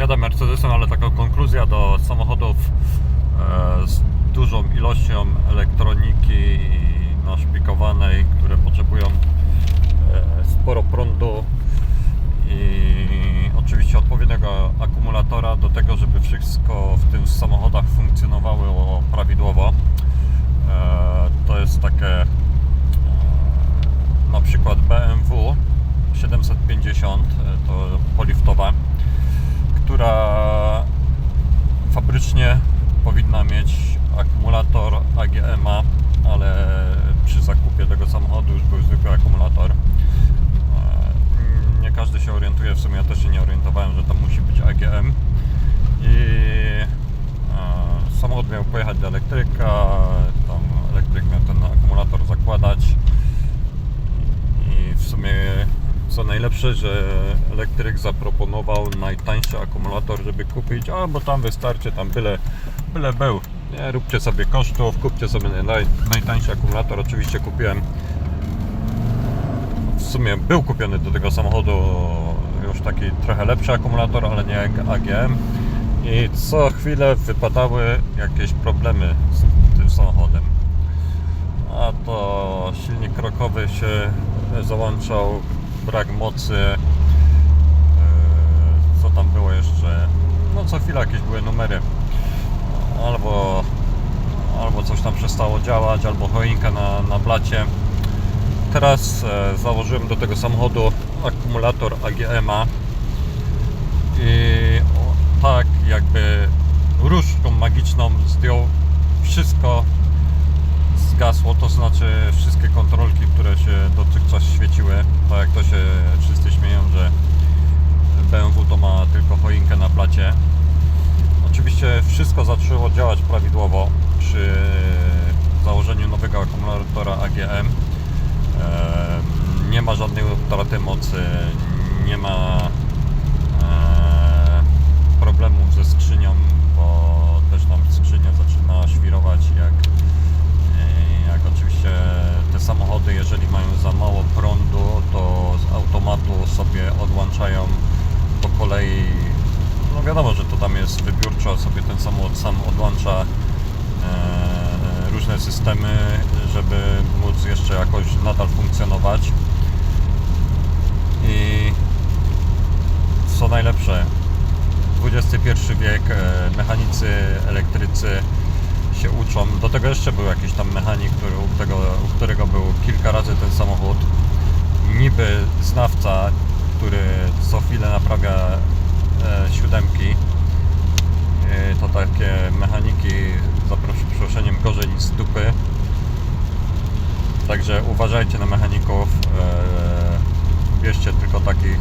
Jadę Mercedesem, ale taka konkluzja do samochodów e, z dużą ilością elektroniki naszpikowanej, które potrzebują e, sporo prądu i oczywiście odpowiedniego akumulatora do tego, żeby wszystko w tym samochodach funkcjonowało prawidłowo. E, To jest takie e, na przykład BMW 750 e, to poliftowa, która fabrycznie powinna mieć akumulator AGM-a, ale przy zakupie tego samochodu już był zwykły akumulator. E, Nie każdy się orientuje, w sumie ja też się nie orientowałem, że tam musi być AGM. I e, samochód miał pojechać do elektryka, tam elektryk miał ten akumulator zakładać. I w sumie co najlepsze, że elektryk zaproponował najtańszy akumulator, żeby kupić, a bo tam wystarczy, tam byle, byle był. Nie róbcie sobie kosztów, kupcie sobie naj, najtańszy akumulator. Oczywiście kupiłem. W sumie był kupiony do tego samochodu już taki trochę lepszy akumulator, ale nie jak AGM. I co chwilę wypadały jakieś problemy z tym samochodem a to silnik krokowy się załączał, brak mocy, Eee, co tam było jeszcze, no co chwila jakieś były numery, albo, albo coś tam przestało działać, albo choinka na, na blacie. Teraz e, założyłem do tego samochodu akumulator AGM-a i tak jakby różdżką magiczną zdjął wszystko zgasło, to znaczy wszystkie kontrolki, które się dotychczas świeciły, tak jak to się wszyscy śmieją, że BMW to ma tylko choinkę na placie. Oczywiście wszystko zaczęło działać prawidłowo przy założeniu nowego akumulatora AGM. Nie ma żadnej utraty mocy, nie ma e, problemów ze skrzynią, bo też nam skrzynia zaczyna świrować jak i Jak oczywiście te samochody, jeżeli mają za mało prądu, to z automatu sobie odłączają po kolei. No wiadomo, że to tam jest wybiórczo, sobie ten samochód sam odłącza e, różne systemy, żeby móc jeszcze jakoś nadal funkcjonować. I co najlepsze, XXI wiek, e, mechanicy, elektrycy Do tego jeszcze był jakiś tam mechanik, który, u, tego, u którego był kilka razy ten samochód. Niby znawca, który co chwilę naprawia e, siódemki. E, to takie mechaniki za przeproszeniem gorzej niż dupy. Także uważajcie na mechaników. E, bierzcie tylko takich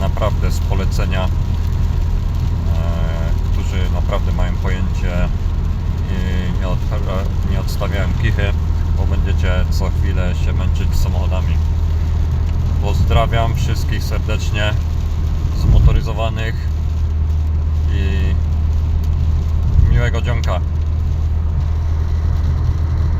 naprawdę z polecenia, e, którzy naprawdę mają pojęcie i nie, od, nie odstawiałem kichy, bo będziecie co chwilę się męczyć samochodami. Pozdrawiam wszystkich serdecznie zmotoryzowanych